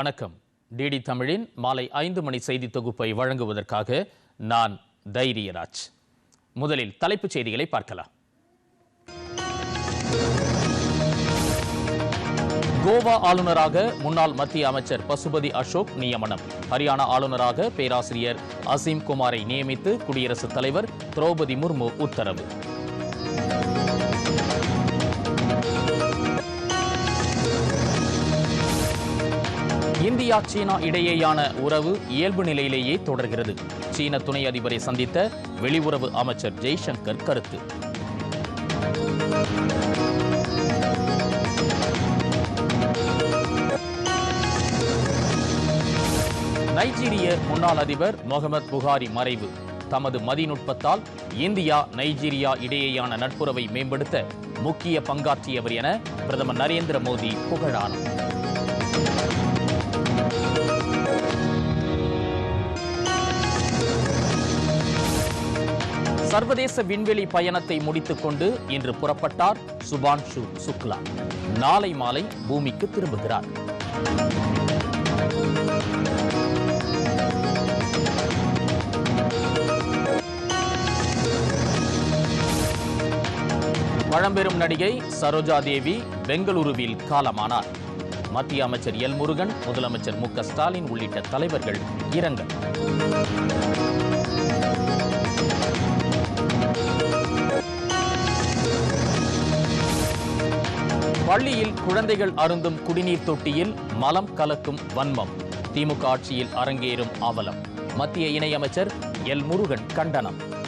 வணக்கம். டிடி தமிழின் மாலை ஐந்து மணி செய்தி தொகுப்பை வழங்குவதற்காக நான் தைரியராஜ். முதலில் தலைப்புச் செய்திகளை பார்க்கலாம். கோவா ஆளுநராக முன்னாள் மத்திய அமைச்சர் பசுபதி அசோக் நியமனம். ஹரியானா ஆளுநராக பேராசிரியர் அசீம் குமாரை நியமித்து குடியரசுத் தலைவர் திரௌபதி முர்மு உத்தரவு. இந்தியா சீனா இடையேயான உறவு இயல்பு நிலையிலேயே தொடர்கிறது. சீன துணை அதிபரை சந்தித்த வெளியுறவு அமைச்சர் ஜெய்சங்கர் கருத்து. நைஜீரிய முன்னாள் அதிபர் முகமது புகாரி மறைவு. தமது மதிநுட்பத்தால் இந்தியா நைஜீரியா இடையேயான நட்புறவை மேம்படுத்த முக்கிய பங்காற்றியவர் என பிரதமர் நரேந்திர மோடி புகழானார் சர்வதேச விண்வெளி பயணத்தை முடித்துக் கொண்டு இன்று புறப்பட்டார் சுபான்ஷு சுக்லா. நாளை மாலை பூமிக்கு திரும்புகிறார். பழம்பெரும் நடிகை சரோஜா தேவி பெங்களூருவில் காலமானார். மத்திய அமைச்சர் எல் முருகன் முதலமைச்சர் மு ஸ்டாலின் உள்ளிட்ட தலைவர்கள் இரங்கல். பள்ளியில் குழந்தைகள் அருந்தும் குடிநீர் தொட்டியில் மலம் கலக்கும் வன்மம். திமுக ஆட்சியில் அரங்கேறும் அவலம். மத்திய இணையமைச்சர் எல் முருகன் கண்டனம்.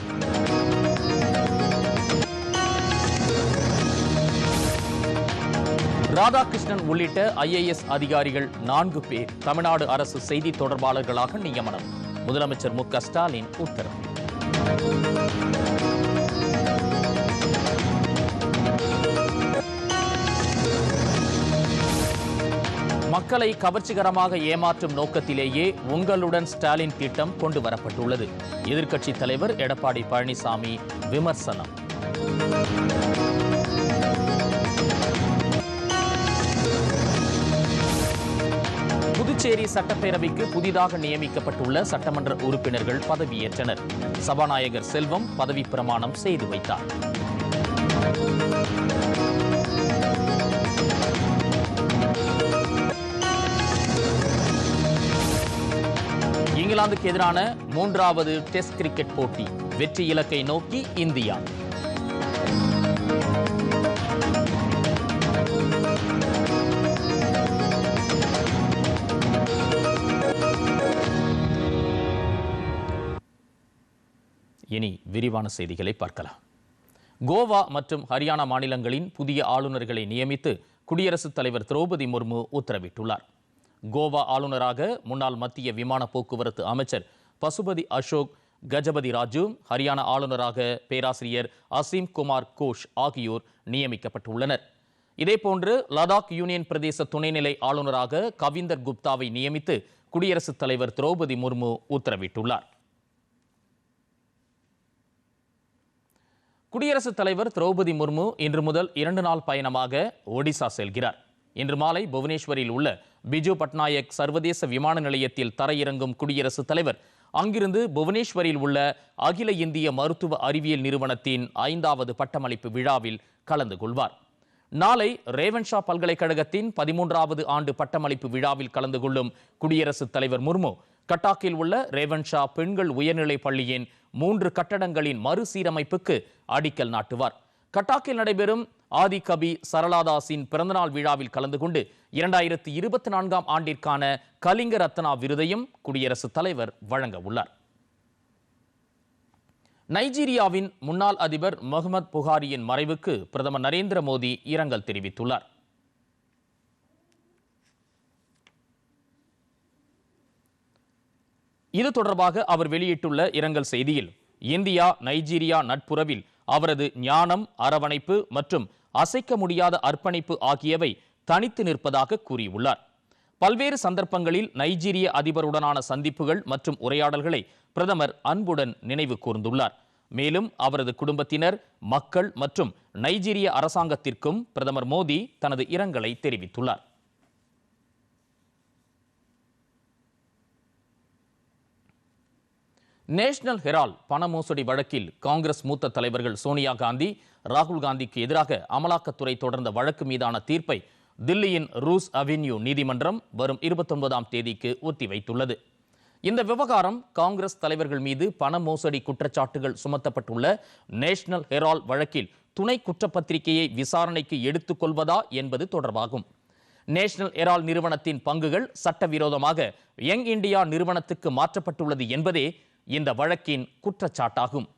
ராதாகிருஷ்ணன் உள்ளிட்ட ஐஏஎஸ் அதிகாரிகள் நான்கு பேர் தமிழ்நாடு அரசு செய்தி தொடர்பாளர்களாக நியமனம். முதலமைச்சர் மு க ஸ்டாலின் உத்தரவு. மக்களை கவர்ச்சிகரமாக ஏமாற்றும் நோக்கத்திலேயே உங்களுடன் ஸ்டாலின் திட்டம் கொண்டு வரப்பட்டுள்ளது எதிர்க்கட்சித் தலைவர் எடப்பாடி பழனிசாமி விமர்சனம். புதுச்சேரி சட்டப்பேரவைக்கு புதிதாக நியமிக்கப்பட்டுள்ள சட்டமன்ற உறுப்பினர்கள் பதவியேற்றனர் சபாநாயகர் செல்வம் பதவி பிரமாணம் செய்து வைத்தார். இங்கிலாந்துக்கு எதிரான மூன்றாவது டெஸ்ட் கிரிக்கெட் போட்டி. வெற்றி இலக்கை நோக்கி இந்தியா. இனி விரிவான செய்திகளை பார்க்கலாம். கோவா மற்றும் ஹரியானா மாநிலங்களின் புதிய ஆளுநர்களை நியமித்து குடியரசுத் தலைவர் திரௌபதி முர்மு உத்தரவிட்டுள்ளார். கோவா ஆளுநராக முன்னாள் மத்திய விமான போக்குவரத்து அமைச்சர் பசுபதி அசோக் கஜபதி ராஜு ஹரியானா ஆளுநராக பேராசிரியர் அசீம் குமார் கோஷ் ஆகியோர் நியமிக்கப்பட்டுள்ளனர். இதேபோன்று லடாக் யூனியன் பிரதேச துணைநிலை ஆளுநராக கவிந்தர் குப்தாவை நியமித்து குடியரசுத் தலைவர் திரௌபதி முர்மு உத்தரவிட்டுள்ளார். குடியரசுத் தலைவர் திரௌபதி முர்மு இன்று முதல் இரண்டு நாள் பயணமாக ஒடிசா செல்கிறார். இன்று மாலை புவனேஸ்வரில் உள்ள பிஜு பட்நாயக் சர்வதேச விமான நிலையத்தில் தரையிறங்கும் குடியரசுத் தலைவர் அங்கிருந்து புவனேஸ்வரில் உள்ள அகில இந்திய மருத்துவ அறிவியல் நிறுவனத்தின் ஐந்தாவது பட்டமளிப்பு விழாவில் கலந்து கொள்வார். நாளை ரேவன்ஷா பல்கலைக்கழகத்தின் பதிமூன்றாவது ஆண்டு பட்டமளிப்பு விழாவில் கலந்து கொள்ளும் குடியரசுத் தலைவர் முர்மு கட்டாக்கில் உள்ள ரேவன்ஷா பெண்கள் உயர்நிலைப் பள்ளியின் மூன்று கட்டடங்களின் மறுசீரமைப்புக்கு அடிக்கல் நாட்டுவார். கட்டாக்கில் நடைபெறும் ஆதி கபி சரளாதாஸின் பிறந்தநாள் விழாவில் கலந்து கொண்டு இரண்டாயிரத்தி இருபத்தி நான்காம் ஆண்டிற்கான கலிங்க ரத்னா விருதையும் குடியரசுத் தலைவர் வழங்க உள்ளார். நைஜீரியாவின் முன்னாள் அதிபர் முகமது புகாரியின் மறைவுக்கு பிரதமர் நரேந்திர மோடி இரங்கல் தெரிவித்துள்ளார். இது தொடர்பாக அவர் வெளியிட்டுள்ள இரங்கல் செய்தியில் இந்தியா நைஜீரியா நட்புறவில் அவரது ஞானம் அரவணைப்பு மற்றும் அசைக்க முடியாத அர்ப்பணிப்பு ஆகியவை தனித்து நிற்பதாக கூறியுள்ளார். பல்வேறு சந்தர்ப்பங்களில் நைஜீரிய அதிபருடனான சந்திப்புகள் மற்றும் உரையாடல்களை பிரதமர் அன்புடன் நினைவு கூர்ந்துள்ளார். மேலும் அவரது குடும்பத்தினர் மக்கள் மற்றும் நைஜீரிய அரசாங்கத்திற்கும் பிரதமர் மோடி தனது இரங்கலை தெரிவித்துள்ளார். நேஷனல் ஹெரால்ட் பண மோசடி வழக்கில் காங்கிரஸ் மூத்த தலைவர்கள் சோனியா காந்தி ராகுல் காந்திக்கு எதிராக அமலாக்கத்துறை தொடர்ந்த வழக்கு மீதான தீர்ப்பை தில்லியின் ரூஸ் அவென்யூ நீதிமன்றம் வரும் இருபத்தொன்பதாம் தேதிக்கு ஒத்திவைத்துள்ளது. இந்த விவகாரம் காங்கிரஸ் தலைவர்கள் மீது பண மோசடி குற்றச்சாட்டுகள் சுமத்தப்பட்டுள்ள நேஷனல் ஹெரால்ட் வழக்கில் துணை குற்றப்பத்திரிகையை விசாரணைக்கு எடுத்துக்கொள்வதா என்பது தொடர்பாகும். நேஷனல் ஹெரால் நிறுவனத்தின் பங்குகள் சட்டவிரோதமாக யங் இந்தியா நிறுவனத்துக்கு மாற்றப்பட்டுள்ளது என்பதே இந்த வழக்கின் குற்றச்சாட்டாகும்.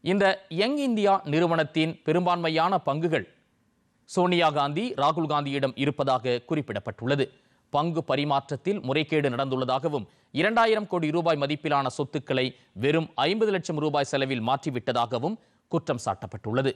இந்த யங் இந்தியா நிறுவனத்தின் பெரும்பான்மையான பங்குகள் சோனியா காந்தி ராகுல் காந்தியிடம் இருப்பதாக குறிப்பிடப்பட்டுள்ளது. பங்கு பரிமாற்றத்தில் முறைகேடு நடந்துள்ளதாகவும் இரண்டாயிரம் கோடி ரூபாய் மதிப்பிலான சொத்துக்களை வெறும் ஐம்பது லட்சம் ரூபாய் செலவில் மாற்றிவிட்டதாகவும் குற்றம் சாட்டப்பட்டுள்ளது.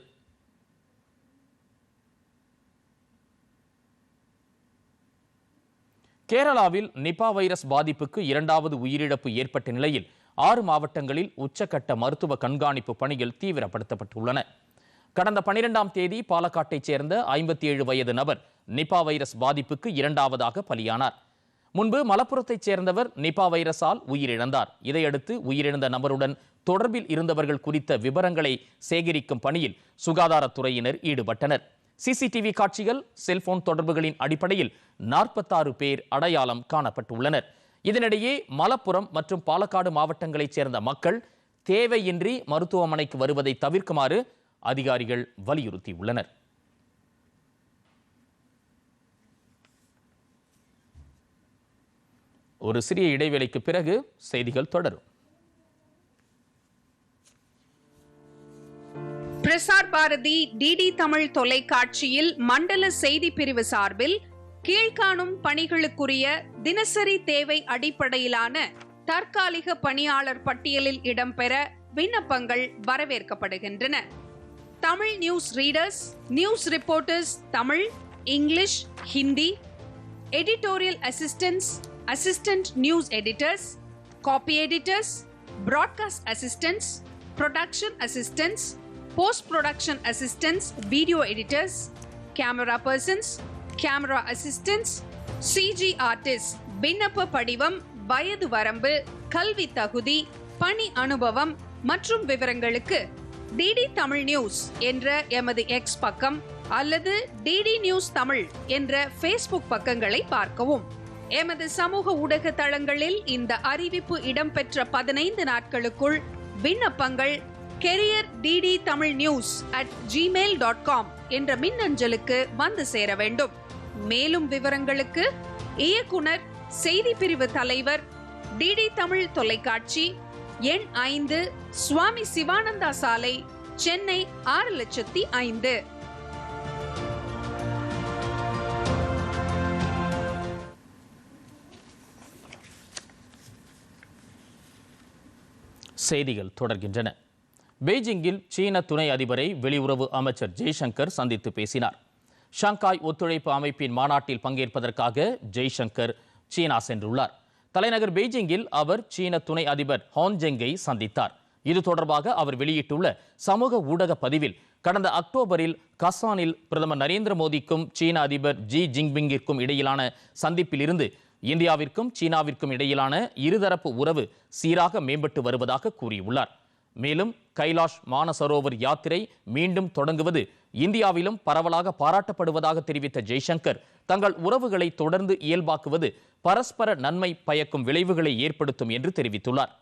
கேரளாவில் நிபா வைரஸ் பாதிப்புக்கு இரண்டாவது உயிரிழப்பு ஏற்பட்ட நிலையில் ஆறு மாவட்டங்களில் உச்சக்கட்ட மருத்துவ கண்காணிப்பு பணிகள் தீவிரப்படுத்தப்பட்டுள்ளன. கடந்த பனிரெண்டாம் தேதி பாலக்காட்டைச் சேர்ந்த ஐம்பத்தி ஏழு வயது நபர் நிபா வைரஸ் பாதிப்புக்கு இரண்டாவதாக பலியானார். முன்பு மலப்புரத்தைச் சேர்ந்தவர் நிபா வைரஸால் உயிரிழந்தார். இதையடுத்து உயிரிழந்த நபருடன் தொடர்பில் இருந்தவர்கள் குறித்த விவரங்களை சேகரிக்கும் பணியில் சுகாதாரத்துறையினர் ஈடுபட்டனர். சிசிடிவி காட்சிகள் செல்போன் தொடர்புகளின் அடிப்படையில் நாற்பத்தாறு பேர் அடையாளம் காணப்பட்டுள்ளனர். இதனிடையே மலப்புரம் மற்றும் பாலக்காடு மாவட்டங்களைச் சேர்ந்த மக்கள் தேவையின்றி மருத்துவமனைக்கு வருவதை தவிர்க்குமாறு அதிகாரிகள் வலியுறுத்தியுள்ளனர். ஒரு சிறிய இடைவேளைக்கு பிறகு செய்திகள் தொடரும். பிரசார் பாரதி டிடி தமிழ் தொலைக்காட்சியில் மண்டல செய்தி பிரிவு சார்பில் கீழ்காணும் பணிகளுக்குரிய தினசரி தேவை அடிப்படையிலான தற்காலிக பணியாளர் பட்டியலில் இடம்பெற விண்ணப்பங்கள் வரவேற்கப்படுகின்றன. Tamil news readers news reporters Tamil English Hindi editorial assistance assistant news editors copy editors broadcast assistance production assistance post production assistants, video editors, camera persons, camera assistants, CG artist விண்ணப்ப படிவம் வயது வரம்பு கல்வி தகுதி பணி அனுபவம் மற்றும் விவரங்களுக்கு டிடி தமிழ் நியூஸ் என்ற எமது எக்ஸ் பக்கம் அல்லது டிடி நியூஸ் தமிழ் என்ற ஃபேஸ்புக் பக்கங்களை பார்க்கவும். எமது சமூக ஊடக தளங்களில் இந்த அறிவிப்பு இடம்பெற்ற பதினைந்து நாட்களுக்குள் விண்ணப்பங்கள் career DD Tamil news at Gmail dot com என்ற மின்னஞ்சலுக்கு வந்து சேர வேண்டும். மேலும் விவரங்களுக்கு இயக்குனர் செய்தி பிரிவு தலைவர் டிடி தமிழ் தொலைக்காட்சி எண் ஐந்து சுவாமி சிவானந்தா சாலை சென்னை ஆறு லட்சத்தி ஐந்து. செய்திகள் தொடர்கின்றன. பெய்ஜிங்கில் சீன துணை அதிபரை வெளியுறவு அமைச்சர் ஜெய்சங்கர் சந்தித்து பேசினார். ஷாங்காய் ஒத்துழைப்பு அமைப்பின் மாநாட்டில் பங்கேற்பதற்காக ஜெய்சங்கர் சீனா சென்றுள்ளார். தலைநகர் பெய்ஜிங்கில் அவர் சீன துணை அதிபர் ஹான்ஜெங்கை சந்தித்தார். இது தொடர்பாக அவர் வெளியிட்டுள்ள சமூக ஊடக பதிவில் கடந்த அக்டோபரில் கசானில் பிரதமர் நரேந்திர மோடிக்கும் சீன அதிபர் ஜி ஜின்பிங்கிற்கும் இடையிலான சந்திப்பில் இருந்து இந்தியாவிற்கும் சீனாவிற்கும் இடையிலான இருதரப்பு உறவு சீராக மேம்பட்டு வருவதாக கூறியுள்ளார். மேலும் கைலாஷ் மானசரோவர் யாத்திரை மீண்டும் தொடங்குவது இந்தியாவிலும் பரவலாக பாராட்டப்படுவதாக தெரிவித்த ஜெய்சங்கர் தங்கள் உறவுகளை தொடர்ந்து இயல்பாக்குவது பரஸ்பர நன்மை பயக்கும் விளைவுகளை ஏற்படுத்தும் என்று தெரிவித்துள்ளார்.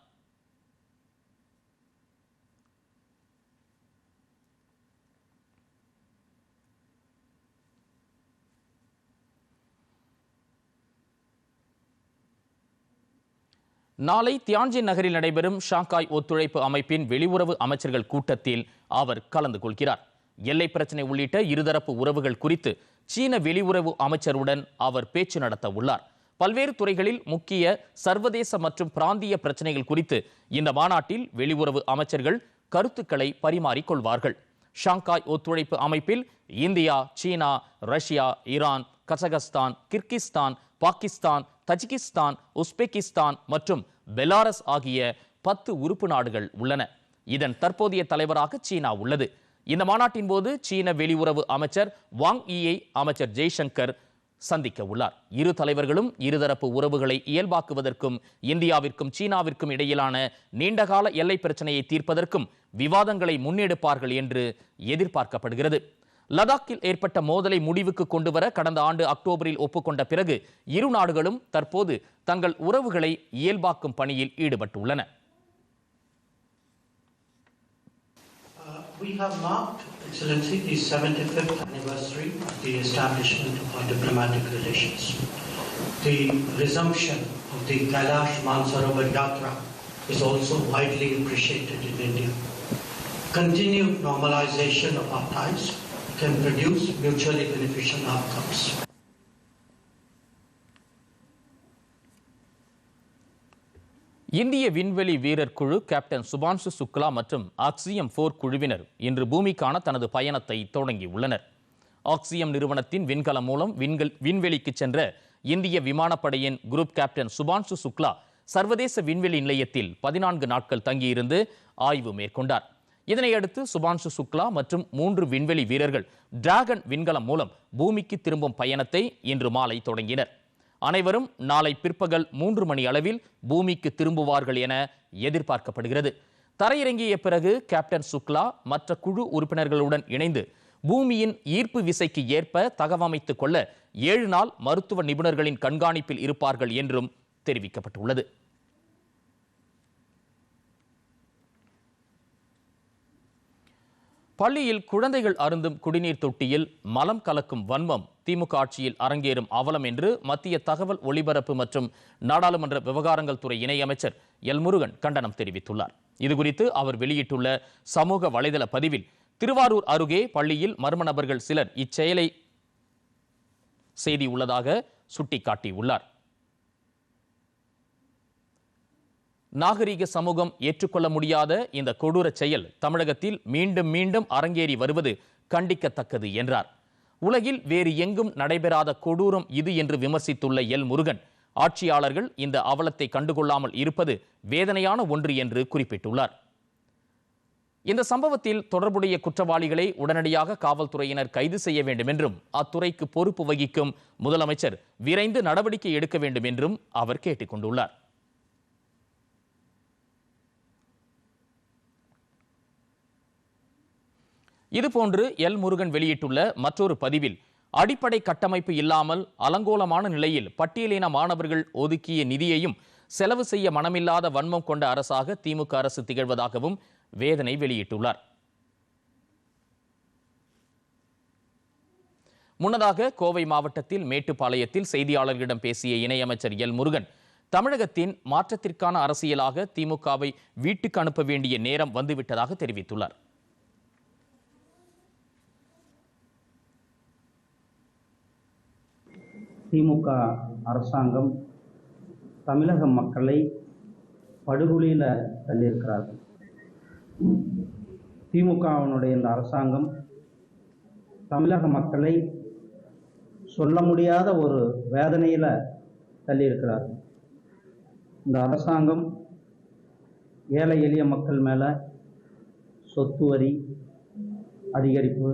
நாளை தியான்ஜின் நகரில் நடைபெறும் ஷாங்காய் ஒத்துழைப்பு அமைப்பின் வெளியுறவு அமைச்சர்கள் கூட்டத்தில் அவர் கலந்து கொள்கிறார். எல்லை பிரச்சனை உள்ளிட்ட இருதரப்பு உறவுகள் குறித்து சீன வெளியுறவு அமைச்சருடன் அவர் பேச்சு நடத்த உள்ளார். பல்வேறு துறைகளில் முக்கிய சர்வதேச மற்றும் பிராந்திய பிரச்சனைகள் குறித்து இந்த மாநாட்டில் வெளியுறவு அமைச்சர்கள் கருத்துக்களை பரிமாறிக்கொள்வார்கள் ஷாங்காய் ஒத்துழைப்பு அமைப்பில் இந்தியா சீனா Russia Iran Kazakhstan Kyrgyzstan Pakistan Tajikistan Uzbekistan மற்றும் பெலாரஸ் ஆகிய பத்து உறுப்பு நாடுகள் உள்ளன. இதன் தற்போதைய தலைவராக சீனா உள்ளது. இந்த மாநாட்டின் போது சீன வெளியுறவு அமைச்சர் வாங் ஈயை அமைச்சர் ஜெய்சங்கர் சந்திக்க உள்ளார். இரு தலைவர்களும் இருதரப்பு உறவுகளை இயல்பாக்குவதற்கும் இந்தியாவிற்கும் சீனாவிற்கும் இடையிலான நீண்டகால எல்லை பிரச்சனையை தீர்ப்பதற்கும் விவாதங்களை முன்னெடுப்பார்கள் என்று எதிர்பார்க்கப்படுகிறது. லடாக்கில் ஏற்பட்ட மோதலை முடிவுக்கு கொண்டுவர கடந்த ஆண்டு அக்டோபரில் ஒப்புக்கொண்ட பிறகு இரு நாடுகளும் தற்போது தங்கள் உறவுகளை இயல்பாக்கும் பணியில் ஈடுபட்டுள்ளன We have marked, Excellency, the 75th anniversary of the establishment of our diplomatic relations. The resumption of the Kailash Mansarovar Yatra is also widely appreciated in India. Continued normalization of our ties can produce mutually beneficial outcomes. இந்திய விண்வெளி வீரர் குழு captain Shubhanshu Shukla மற்றும் Axiom போர் குழுவினர் இன்று பூமிக்கான தனது பயணத்தை தொடங்கியுள்ளனர் ஆக்சியம் நிறுவனத்தின் விண்கலம் மூலம் விண்கல் விண்வெளிக்கு சென்ற இந்திய விமானப்படையின் குரூப் கேப்டன் சுபான்சு சுக்லா சர்வதேச விண்வெளி நிலையத்தில் பதினான்கு நாட்கள் தங்கியிருந்து ஆய்வு மேற்கொண்டார் இதனையடுத்து சுபான்சு சுக்லா மற்றும் மூன்று விண்வெளி வீரர்கள் டிராகன் விண்கலம் மூலம் பூமிக்கு திரும்பும் பயணத்தை இன்று மாலை தொடங்கினர். அனைவரும் நாளை பிற்பகல் மூன்று மணி அளவில் பூமிக்கு திரும்புவார்கள் என எதிர்பார்க்கப்படுகிறது. தரையிறங்கிய பிறகு கேப்டன் சுக்லா மற்ற குழு உறுப்பினர்களுடன் இணைந்து பூமியின் ஈர்ப்பு விசைக்கு ஏற்ப தகவமைத்துக் கொள்ள ஏழு நாள் மருத்துவ நிபுணர்களின் கண்காணிப்பில் இருப்பார்கள் என்றும் தெரிவிக்கப்பட்டுள்ளது. பள்ளியில் குழந்தைகள் அருந்தும் குடிநீர் தொட்டியில் மலம் கலக்கும் வன்மம் திமுக ஆட்சியில் அரங்கேறும் அவலம் என்று மத்திய தகவல் ஒலிபரப்பு மற்றும் நாடாளுமன்ற விவகாரங்கள் துறை இணையமைச்சர் எல் முருகன் கண்டனம் தெரிவித்துள்ளார். இதுகுறித்து அவர் வெளியிட்டுள்ள சமூக வலைதள பதிவில் திருவாரூர் அருகே பள்ளியில் மர்ம நபர்கள் சிலர் இச்செயலை செய்தி உள்ளதாக சுட்டிக்காட்டியுள்ளார். நாகரிக சமூகம் ஏற்றுக்கொள்ள முடியாத இந்த கொடூர செயல் தமிழகத்தில் மீண்டும் மீண்டும் அரங்கேறி வருவது கண்டிக்கத்தக்கது என்றார். உலகில் வேறு எங்கும் நடைபெறாத கொடூரம் இது என்று விமர்சித்துள்ள எல். முருகன் ஆட்சியாளர்கள் இந்த அவலத்தை கண்டுகொள்ளாமல் இருப்பது வேதனையான ஒன்று என்று குறிப்பிட்டுள்ளார். இந்த சம்பவத்தில் தொடர்புடைய குற்றவாளிகளை உடனடியாக காவல்துறையினர் கைது செய்ய வேண்டும் என்றும் அத்துறைக்கு பொறுப்பு வகிக்கும் முதலமைச்சர் விரைந்து நடவடிக்கை எடுக்க வேண்டும் என்றும் அவர் கேட்டுக்கொண்டுள்ளார். இதுபோன்று எல் முருகன் வெளியிட்டுள்ள மற்றொரு பதிவில் அடிப்படை கட்டமைப்பு இல்லாமல் அலங்கோலமான நிலையில் பட்டியலின மாணவர்கள் ஒதுக்கிய நிதியையும் செலவு செய்ய மனமில்லாத வன்மம் கொண்ட அரசாக திமுக அரசு திகழ்வதாகவும் வேதனை வெளியிட்டுள்ளார். முன்னதாக கோவை மாவட்டத்தில் மேட்டுப்பாளையத்தில் செய்தியாளர்களிடம் பேசிய இணையமைச்சர் எல் முருகன் தமிழகத்தின் மாற்றத்திற்கான அரசியலாக திமுகவை வீட்டுக்கு அனுப்ப வேண்டிய நேரம் வந்துவிட்டதாக தெரிவித்துள்ளார். திமுக அரசாங்கம் தமிழக மக்களை படுகொலியில் தள்ளியிருக்கிறார்கள். திமுகவினுடைய இந்த அரசாங்கம் தமிழக மக்களை சொல்ல முடியாத ஒரு வேதனையில் தள்ளியிருக்கிறார்கள். இந்த அரசாங்கம் ஏழை எளிய மக்கள் மேலே சொத்து வரி அதிகரிப்பு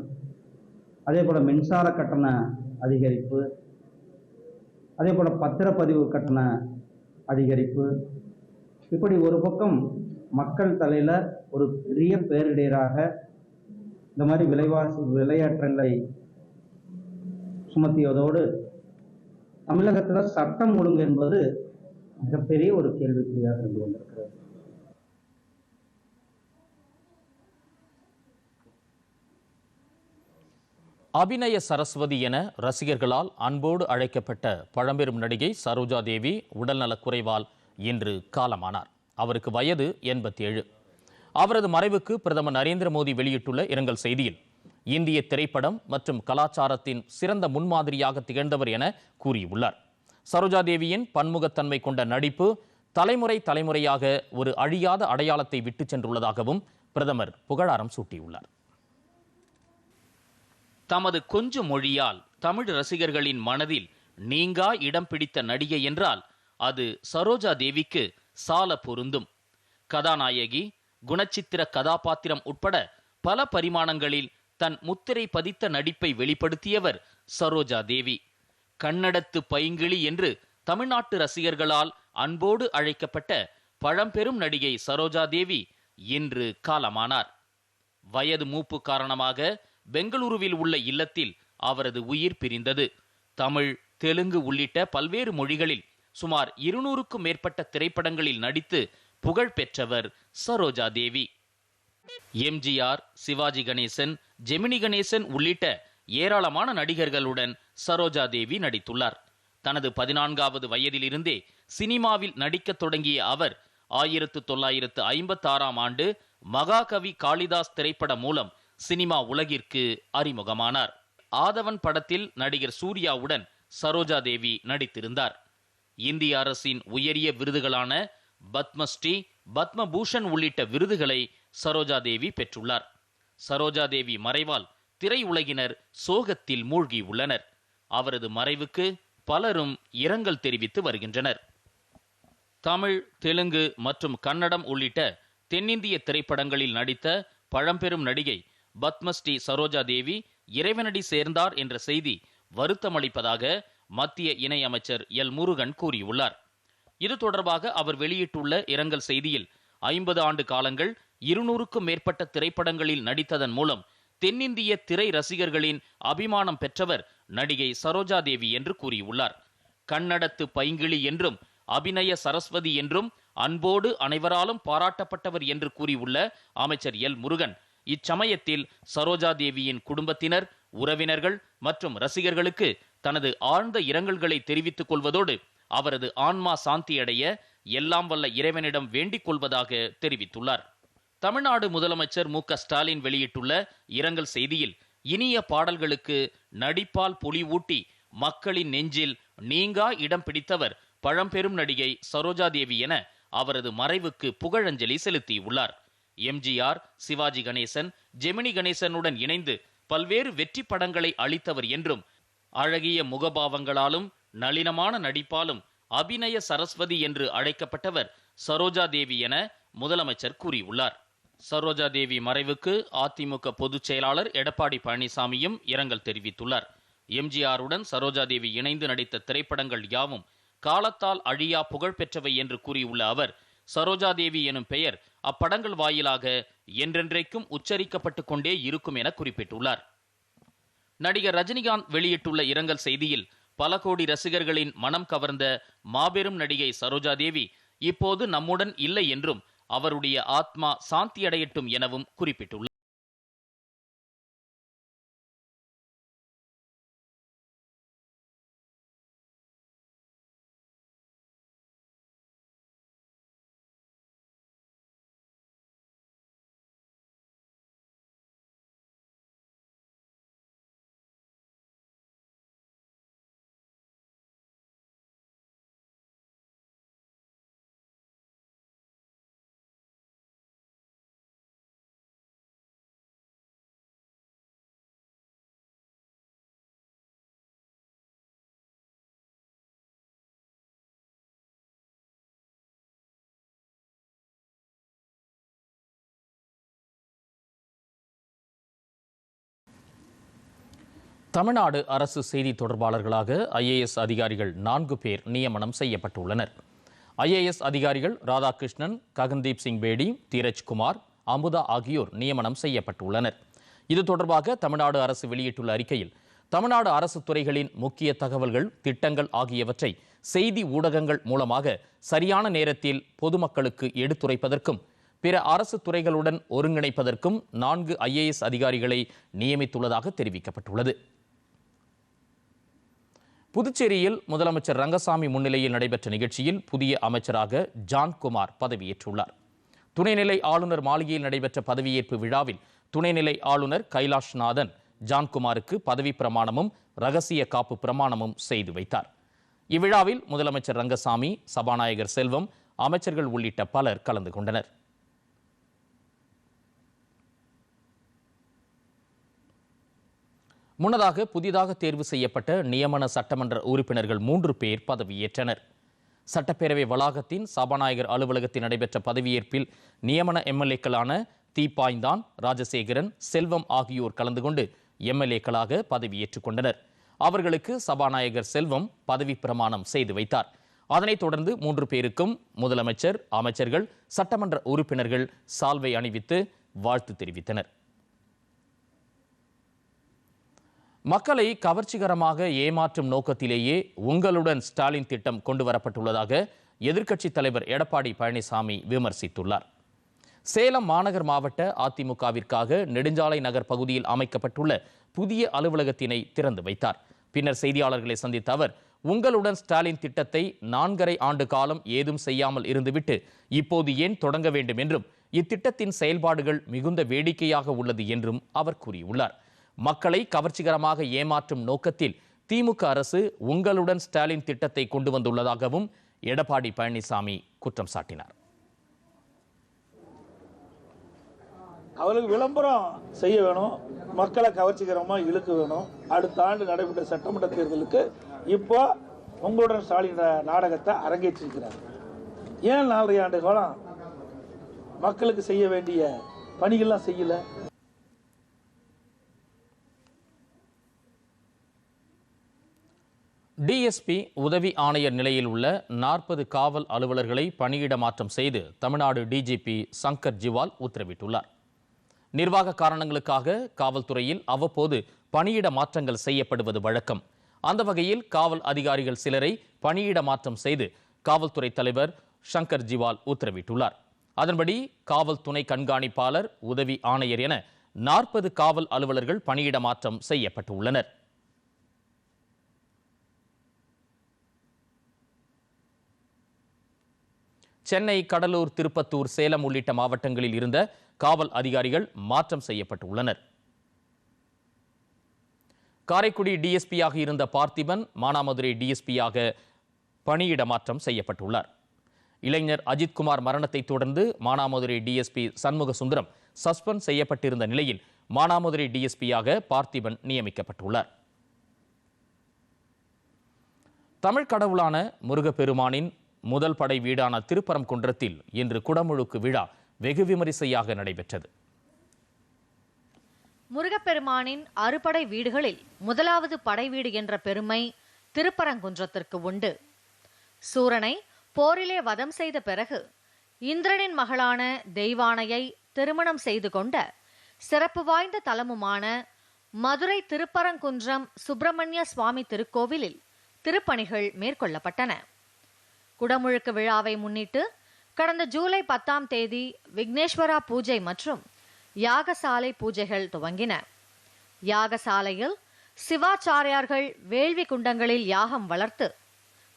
அதே போல் மின்சார கட்டண அதிகரிப்பு அதே போல் பத்திரப்பதிவு கட்டண அதிகரிப்பு. இப்படி ஒரு பக்கம் மக்கள் தலையில் ஒரு பெரிய பேரிடராக இந்த மாதிரி விலைவாசி விளையாட்டங்களை சுமத்தியதோடு தமிழகத்தில் சட்டம் ஒழுங்கு என்பது மிகப்பெரிய ஒரு கேள்விக்குறியாக இருந்து கொண்டிருக்கிறது. அபிநய சரஸ்வதி என ரசிகர்களால் அன்போடு அழைக்கப்பட்ட பழம்பெரும் நடிகை சரோஜா தேவி உடல்நலக் குறைவால் இன்று காலமானார். அவருக்கு வயது எண்பத்தி ஏழு அவரது மறைவுக்கு பிரதமர் நரேந்திர மோடி வெளியிட்டுள்ள இரங்கல் செய்தியில் இந்திய திரைப்படம் மற்றும் கலாச்சாரத்தின் சிறந்த முன்மாதிரியாக திகழ்ந்தவர் என கூறியுள்ளார். சரோஜா தேவியின் பன்முகத்தன்மை கொண்ட நடிப்பு தலைமுறை தலைமுறையாக ஒரு அழியாத அடையாளத்தை விட்டுச் சென்றுள்ளதாகவும் பிரதமர் புகழாரம் சூட்டியுள்ளார். தமது கொஞ்ச மொழியால் தமிழ் ரசிகர்களின் மனதில் நீங்கா இடம் பிடித்த நடிகை என்றால் அது சரோஜா தேவிக்கு சால பொருந்தும். கதாநாயகி குணச்சித்திர கதாபாத்திரம் உட்பட பல பரிமாணங்களில் தன் முத்திரை பதித்த நடிப்பை வெளிப்படுத்தியவர் சரோஜா தேவி. கன்னடத்து பைங்கிளி என்று தமிழ்நாட்டு ரசிகர்களால் அன்போடு அழைக்கப்பட்ட பழம்பெரும் நடிகை சரோஜா தேவி இன்று காலமானார். வயது மூப்பு காரணமாக பெங்களூருவில் உள்ள இல்லத்தில் அவரது உயிர் பிரிந்தது. தமிழ் தெலுங்கு உள்ளிட்ட பல்வேறு மொழிகளில் சுமார் இருநூறுக்கும் மேற்பட்ட திரைப்படங்களில் நடித்து புகழ் பெற்றவர் சரோஜா தேவி. எம்ஜிஆர் சிவாஜி கணேசன் ஜெமினி கணேசன் உள்ளிட்ட ஏராளமான நடிகர்களுடன் சரோஜா தேவி நடித்துள்ளார். தனது பதினான்காவது வயதிலிருந்தே சினிமாவில் நடிக்கத் தொடங்கிய அவர் ஆயிரத்து தொள்ளாயிரத்து ஐம்பத்தாறாம் ஆண்டு மகாகவி காளிதாஸ் திரைப்படம் மூலம் சினிமா உலகிற்கு அறிமுகமானார். ஆதவன் படத்தில் நடிகர் சூர்யாவுடன் சரோஜா தேவி நடித்திருந்தார். இந்திய அரசின் உயரிய விருதுகளான பத்மஸ்ரீ பத்மபூஷன் உள்ளிட்ட விருதுகளை சரோஜா தேவி பெற்றுள்ளார். சரோஜா தேவி மறைவால் திரையுலகினர் சோகத்தில் மூழ்கியுள்ளனர். அவரது மறைவுக்கு பலரும் இரங்கல் தெரிவித்து வருகின்றனர். தமிழ் தெலுங்கு மற்றும் கன்னடம் உள்ளிட்ட தென்னிந்திய திரைப்படங்களில் நடித்த பழம்பெரும் நடிகை பத்மஸ்ரீ சரோஜா தேவி இறைவனடி சேர்ந்தார் என்ற செய்தி வருத்தமளிப்பதாக மத்திய இணையமைச்சர் எல் முருகன் கூறியுள்ளார். இது தொடர்பாக அவர் வெளியிட்டுள்ள இரங்கல் செய்தியில் ஐம்பது ஆண்டு காலங்கள் இருநூறுக்கும் மேற்பட்ட திரைப்படங்களில் நடித்ததன் மூலம் தென்னிந்திய திரை ரசிகர்களின் அபிமானம் பெற்றவர் நடிகை சரோஜா தேவி என்று கூறியுள்ளார். கன்னடத்து பைங்கிளி என்றும் அபிநய சரஸ்வதி என்றும் அன்போடு அனைவராலும் பாராட்டப்பட்டவர் என்று கூறியுள்ள அமைச்சர் எல் முருகன் இச்சமயத்தில் சரோஜா தேவியின் குடும்பத்தினர் உறவினர்கள் மற்றும் ரசிகர்களுக்கு தனது ஆழ்ந்த இரங்கல்களை தெரிவித்துக் கொள்வதோடு அவரது ஆன்மா சாந்தியடைய எல்லாம் வல்ல இறைவனிடம் வேண்டிக் கொள்வதாக தெரிவித்துள்ளார். தமிழ்நாடு முதலமைச்சர் மு க ஸ்டாலின் வெளியிட்டுள்ள இரங்கல் செய்தியில் இனிய பாடல்களுக்கு நடிப்பால் பொலிவூட்டி மக்களின் நெஞ்சில் நீங்கா இடம் பிடித்தவர் பழம்பெரும் நடிகை சரோஜா தேவி என அவரது மறைவுக்கு புகழஞ்சலி செலுத்தியுள்ளார். எம்ஜிஆர் சிவாஜி கணேசன் ஜெமினி கணேசனுடன் இணைந்து பல்வேறு வெற்றி படங்களை அளித்தவர் என்றும் அழகிய முகபாவங்களாலும் நளினமான நடிப்பாலும் அபிநய சரஸ்வதி என்று அழைக்கப்பட்டவர் சரோஜா தேவி என முதலமைச்சர் கூறியுள்ளார். சரோஜா தேவி மறைவுக்கு அதிமுக பொதுச் செயலாளர் எடப்பாடி பழனிசாமியும் இரங்கல் தெரிவித்துள்ளார். எம்ஜிஆருடன் சரோஜா தேவி இணைந்து நடித்த திரைப்படங்கள் யாவும் காலத்தால் அழியா புகழ் பெற்றவை என்று கூறியுள்ள அவர் சரோஜா தேவி எனும் பெயர் அப்படங்கள் வாயிலாக என்றென்றைக்கும் உச்சரிக்கப்பட்டு கொண்டே இருக்கும் என குறிப்பிட்டுள்ளார். நடிகர் ரஜினிகாந்த் வெளியிட்டுள்ள இரங்கல் செய்தியில் பல கோடி ரசிகர்களின் மனம் கவர்ந்த மாபெரும் நடிகை சரோஜா தேவி இப்போது நம்முடன் இல்லை என்றும் அவருடைய ஆத்மா சாந்தியடையட்டும் எனவும் குறிப்பிட்டுள்ளார். தமிழ்நாடு அரசு செய்தி தொடர்பாளர்களாக ஐஏஎஸ் அதிகாரிகள் நான்கு பேர் நியமனம் செய்யப்பட்டுள்ளனர். ஐஏஎஸ் அதிகாரிகள் ராதாகிருஷ்ணன் ககன்தீப் சிங் பேடி தீரஜ்குமார் அமுதா ஆகியோர் நியமனம் செய்யப்பட்டுள்ளனர். இது தொடர்பாக தமிழ்நாடு அரசு வெளியிட்டுள்ள அறிக்கையில் தமிழ்நாடு அரசு துறைகளின் முக்கிய தகவல்கள் திட்டங்கள் ஆகியவற்றை செய்தி ஊடகங்கள் மூலமாக சரியான நேரத்தில் பொதுமக்களுக்கு எடுத்துரைப்பதற்கும் பிற அரசு துறைகளுடன் ஒருங்கிணைப்பதற்கும் நான்கு ஐஏஎஸ் அதிகாரிகளை நியமித்துள்ளதாக தெரிவிக்கப்பட்டுள்ளது. புதுச்சேரியில் முதலமைச்சர் ரங்கசாமி முன்னிலையில் நடைபெற்ற நிகழ்ச்சியில் புதிய அமைச்சராக ஜான்குமார் பதவியேற்றுள்ளார். துணைநிலை ஆளுநர் மாளிகையில் நடைபெற்ற பதவியேற்பு விழாவில் துணைநிலை ஆளுநர் கைலாஷ்நாதன் ஜான்குமாருக்கு பதவி பிரமாணமும் ரகசிய காப்பு பிரமாணமும் செய்து வைத்தார். இவ்விழாவில் முதலமைச்சர் ரங்கசாமி சபாநாயகர் செல்வம் அமைச்சர்கள் உள்ளிட்ட பலர் கலந்து கொண்டனர். முன்னதாக புதிதாக தேர்வு செய்யப்பட்ட நியமன சட்டமன்ற உறுப்பினர்கள் மூன்று பேர் பதவியேற்றனர். சட்டப்பேரவை வளாகத்தின் சபாநாயகர் அலுவலகத்தில் நடைபெற்ற பதவியேற்பில் நியமன எம்எல்ஏக்களான தீப்பாய்ந்தான் ராஜசேகரன் செல்வம் ஆகியோர் கலந்து கொண்டு எம்எல்ஏக்களாக பதவியேற்றுக் கொண்டனர். அவர்களுக்கு சபாநாயகர் செல்வம் பதவி பிரமாணம் செய்து வைத்தார். அதனைத் தொடர்ந்து மூன்று பேருக்கும் முதலமைச்சர் அமைச்சர்கள் சட்டமன்ற உறுப்பினர்கள் சால்வை அணிவித்து வாழ்த்து தெரிவித்தனர். மக்களை கவர்ச்சிகரமாக ஏமாற்றும் நோக்கத்திலேயே உங்களுடன் ஸ்டாலின் திட்டம் கொண்டு வரப்பட்டுள்ளதாக எதிர்க்கட்சித் தலைவர் எடப்பாடி பழனிசாமி விமர்சித்துள்ளார். சேலம் மாநகர் மாவட்ட அதிமுகவிற்காக நெடுஞ்சாலை நகர் பகுதியில் அமைக்கப்பட்டுள்ள புதிய அலுவலகத்தினை திறந்து வைத்தார். பின்னர் செய்தியாளர்களை சந்தித்த அவர் உங்களுடன் ஸ்டாலின் திட்டத்தை நான்கரை ஆண்டு காலம் ஏதும் செய்யாமல் இருந்துவிட்டு இப்போது ஏன் தொடங்க வேண்டும் என்றும் இத்திட்டத்தின் செயல்பாடுகள் மிகுந்த வேடிக்கையாக உள்ளது என்றும் அவர் கூறியுள்ளார். மக்களை கவர்ச்சிகரமாக ஏமாற்றும் நோக்கத்தில் திமுக அரசு உங்களுடன் ஸ்டாலின் திட்டத்தை கொண்டு வந்துள்ளதாகவும் எடப்பாடி பழனிசாமி குற்றம் சாட்டினார். அவளுக்கு விளம்பரம் செய்ய வேணும் மக்களை கவர்ச்சிகரமாக இழுக்க வேணும். அடுத்த ஆண்டு நடைபெற்ற சட்டமன்ற தேர்தலுக்கு இப்போ உங்களுடன் ஸ்டாலின் நாடகத்தை அரங்கேற்றிருக்கிறார். ஏன் நாலரை ஆண்டு காலம் மக்களுக்கு செய்ய வேண்டிய பணிகள்லாம் செய்யல? டிஎஸ்பி உதவி ஆணையர் நிலையில் உள்ள நாற்பது காவல் அலுவலர்களை பணியிட மாற்றம் செய்து தமிழ்நாடு டிஜிபி சங்கர் ஜிவால் உத்தரவிட்டுள்ளார். நிர்வாக காரணங்களுக்காக காவல்துறையில் அவ்வப்போது பணியிட மாற்றங்கள் செய்யப்படுவது வழக்கம். அந்த வகையில் காவல் அதிகாரிகள் சிலரை பணியிட மாற்றம் செய்து காவல்துறை தலைவர் சங்கர் ஜிவால் உத்தரவிட்டுள்ளார். அதன்படி காவல் துணை கண்காணிப்பாளர் உதவி ஆணையர் என நாற்பது காவல் அலுவலர்கள் பணியிட மாற்றம் செய்யப்பட்டுள்ளனர். சென்னை கடலூர் திருப்பத்தூர் சேலம் உள்ளிட்ட மாவட்டங்களில் இருந்த காவல் அதிகாரிகள் மாற்றம் செய்யப்பட்டுள்ளனர். காரைக்குடி டிஎஸ்பியாக இருந்த பார்த்திபன் மானாமதுரை டிஎஸ்பியாக பணியிட மாற்றம் செய்யப்பட்டுள்ளார். இளைஞர் அஜித்குமார் மரணத்தை தொடர்ந்து மானாமதுரை டிஎஸ்பி சண்முக சுந்தரம் சஸ்பெண்ட் செய்யப்பட்டிருந்த நிலையில் மானாமதுரை டிஎஸ்பியாக பார்த்திபன் நியமிக்கப்பட்டுள்ளார். தமிழ் கடவுளான முருகப்பெருமானின் முதல் படை வீடான திருப்பரங்குன்றத்தில் இன்று குடமுழுக்கு விழா வெகு விமரிசையாக நடைபெற்றது. முருகப்பெருமானின் அறுபடை வீடுகளில் முதலாவது படை வீடு என்ற பெருமை திருப்பரங்குன்றத்திற்கு உண்டு. சூரனை போரிலே வதம் செய்த பிறகு இந்திரனின் மகளான தெய்வானையை திருமணம் செய்து கொண்ட சிறப்பு வாய்ந்த தலமுமான மதுரை திருப்பரங்குன்றம் சுப்பிரமணிய சுவாமி திருக்கோவிலில் திருப்பணிகள் மேற்கொள்ளப்பட்டன. குடமுழுக்கு விழாவை முன்னிட்டு கடந்த ஜூலை பத்தாம் தேதி விக்னேஸ்வரா பூஜை மற்றும் யாகசாலை பூஜைகள் துவங்கின. யாகசாலையில் சிவாச்சாரியார்கள் வேள்வி குண்டங்களில் யாகம் வளர்த்து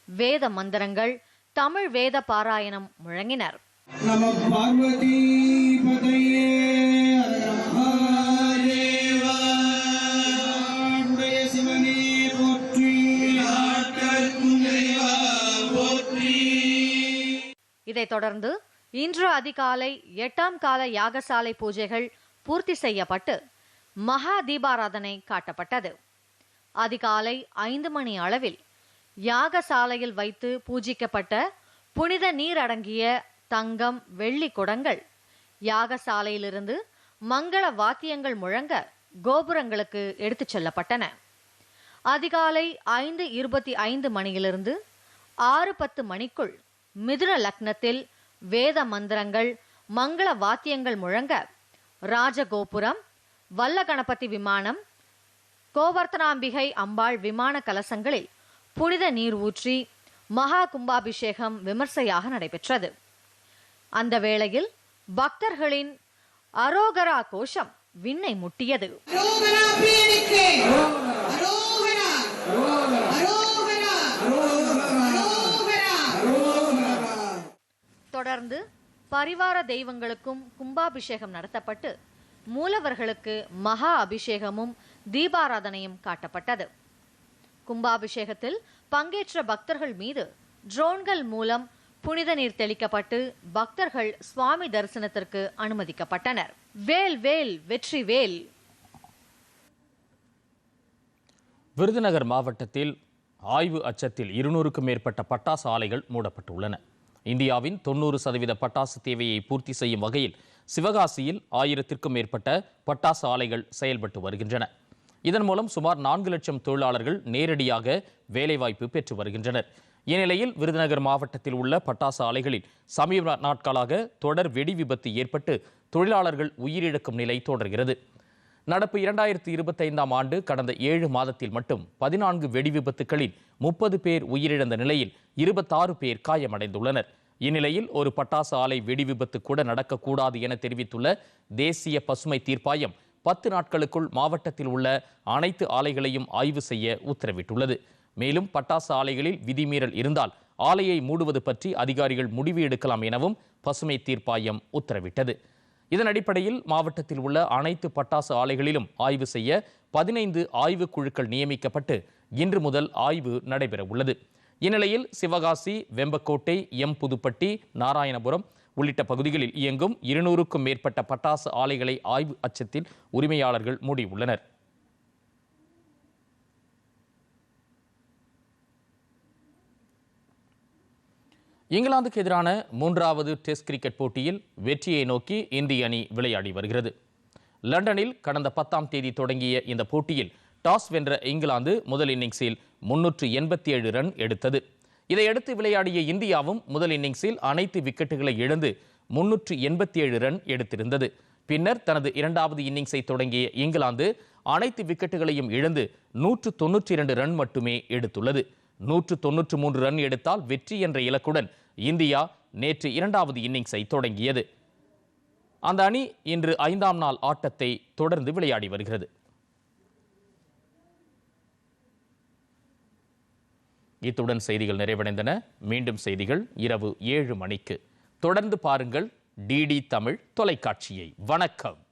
வேத மந்திரங்கள் தமிழ் வேத பாராயணம் முழங்கினர். நம பார்வதி இதைத் தொடர்ந்து இன்று அதிகாலை எட்டாம் கால யாகசாலை பூஜைகள் பூர்த்தி செய்யப்பட்டு மகா தீபாராதனை காட்டப்பட்டது. அதிகாலை ஐந்து மணி அளவில் யாகசாலையில் வைத்து பூஜிக்கப்பட்ட புனித நீர் அடங்கிய தங்கம் வெள்ளி குடங்கள் யாகசாலையிலிருந்து மங்கள வாத்தியங்கள் முழங்க கோபுரங்களுக்கு எடுத்துச் செல்லப்பட்டன. அதிகாலை ஐந்து இருபத்தி ஐந்து மணியிலிருந்து ஆறு பத்து மணிக்குள் மிதுன லக்னத்தில் வேத மந்திரங்கள் மங்கள வாத்தியங்கள் முழங்க ராஜகோபுரம் வல்ல கணபதி விமானம் கோவர்த்தனாம்பிகை அம்பாள் விமான கலசங்களில் புனித நீர் ஊற்றி மகா கும்பாபிஷேகம் விமர்சையாக நடைபெற்றது. அந்த வேளையில் பக்தர்களின் அரோகரா கோஷம் விண்ணை முட்டியது அரோகரா பிரியனுக்கு அரோகரா அரோகரா அரோகரா தொடர்ந்து பரிவார தெய்வங்களுக்கும் கும்பாபிஷேகம் நடத்தப்பட்டு மூலவர்களுக்கு மகா அபிஷேகமும் தீபாராதனையும் காட்டப்பட்டது. கும்பாபிஷேகத்தில் பங்கேற்ற பக்தர்கள் மீது ட்ரோன்கள் மூலம் புனித நீர் தெளிக்கப்பட்டு பக்தர்கள் சுவாமி தரிசனத்திற்கு அனுமதிக்கப்பட்டனர். வேல் வேல் வெற்றி வேல். விருதுநகர் மாவட்டத்தில் ஆய்வு அச்சத்தில் இருநூறுக்கும் மேற்பட்ட பட்டாசு ஆலைகள் மூடப்பட்டுள்ளன. இந்தியாவின் தொண்ணூறு சதவீத பட்டாசு தேவையை பூர்த்தி செய்யும் வகையில் சிவகாசியில் ஆயிரத்திற்கும் மேற்பட்ட பட்டாசு ஆலைகள் செயல்பட்டு வருகின்றன. இதன் மூலம் சுமார் நான்கு லட்சம் தொழிலாளர்கள் நேரடியாக வேலைவாய்ப்பு பெற்று வருகின்றனர். இந்நிலையில் விருதுநகர் மாவட்டத்தில் உள்ள பட்டாசு ஆலைகளில் சமீப நாட்களாக தொடர் வெடி விபத்து ஏற்பட்டு தொழிலாளர்கள் உயிரிழக்கும் நிலை தொடர்கிறது. நடப்பு இரண்டாயிரத்தி இருபத்தைந்தாம் ஆண்டு கடந்த ஏழு மாதத்தில் மட்டும் பதினான்கு வெடி விபத்துகளில் முப்பது பேர் உயிரிழந்த நிலையில் இருபத்தாறு பேர் காயமடைந்துள்ளனர். இந்நிலையில் ஒரு பட்டாசு ஆலை வெடி விபத்து கூட நடக்கக்கூடாது என தெரிவித்துள்ள தேசிய பசுமை தீர்ப்பாயம் பத்து நாட்களுக்குள் மாவட்டத்தில் உள்ள அனைத்து ஆலைகளையும் ஆய்வு செய்ய உத்தரவிட்டுள்ளது. மேலும் பட்டாசு ஆலைகளில் விதிமீறல் இருந்தால் ஆலையை மூடுவது பற்றி அதிகாரிகள் முடிவு எடுக்கலாம் எனவும் பசுமை தீர்ப்பாயம் உத்தரவிட்டது. இதன் அடிப்படையில் மாவட்டத்தில் உள்ள அனைத்து பட்டாசு ஆலைகளிலும் ஆய்வு செய்ய பதினைந்து ஆய்வுக் குழுக்கள் நியமிக்கப்பட்டு இன்று முதல் ஆய்வு நடைபெற உள்ளது இந்நிலையில் சிவகாசி வெம்பக்கோட்டை எம் புதுப்பட்டி நாராயணபுரம் உள்ளிட்ட பகுதிகளில் இயங்கும் இருநூறுக்கும் மேற்பட்ட பட்டாசு ஆலைகளை ஆய்வு அச்சத்தில் உரிமையாளர்கள் மூடியுள்ளனர். இங்கிலாந்துக்கு எதிரான மூன்றாவது டெஸ்ட் கிரிக்கெட் போட்டியில் வெற்றியை நோக்கி இந்திய அணி விளையாடி வருகிறது. லண்டனில் கடந்த பத்தாம் தேதி தொடங்கிய இந்த போட்டியில் டாஸ் வென்ற இங்கிலாந்து முதல் இன்னிங்ஸில் முன்னூற்று எண்பத்தி ஏழு ரன் எடுத்தது. இதையடுத்து விளையாடிய இந்தியாவும் முதல் இன்னிங்ஸில் அனைத்து விக்கெட்டுகளை இழந்து முன்னூற்று எண்பத்தி ஏழு ரன் எடுத்திருந்தது. பின்னர் தனது இரண்டாவது இன்னிங்ஸை தொடங்கிய இங்கிலாந்து அனைத்து விக்கெட்டுகளையும் இழந்து நூற்று தொன்னூற்றி இரண்டு ரன் மட்டுமே எடுத்துள்ளது. நூற்று தொன்னூற்று மூன்று ரன் எடுத்தால் வெற்றி என்ற இலக்குடன் இந்தியா நேற்று இரண்டாவது இன்னிங்ஸை தொடங்கியது. அந்த அணி இன்று ஐந்தாம் நாள் ஆட்டத்தை தொடர்ந்து விளையாடி வருகிறது. இத்துடன் செய்திகள் நிறைவடைந்தன. மீண்டும் செய்திகள் இரவு ஏழு மணிக்கு. தொடர்ந்து பாருங்கள் டிடி தமிழ் தொலைக்காட்சியை. வணக்கம்.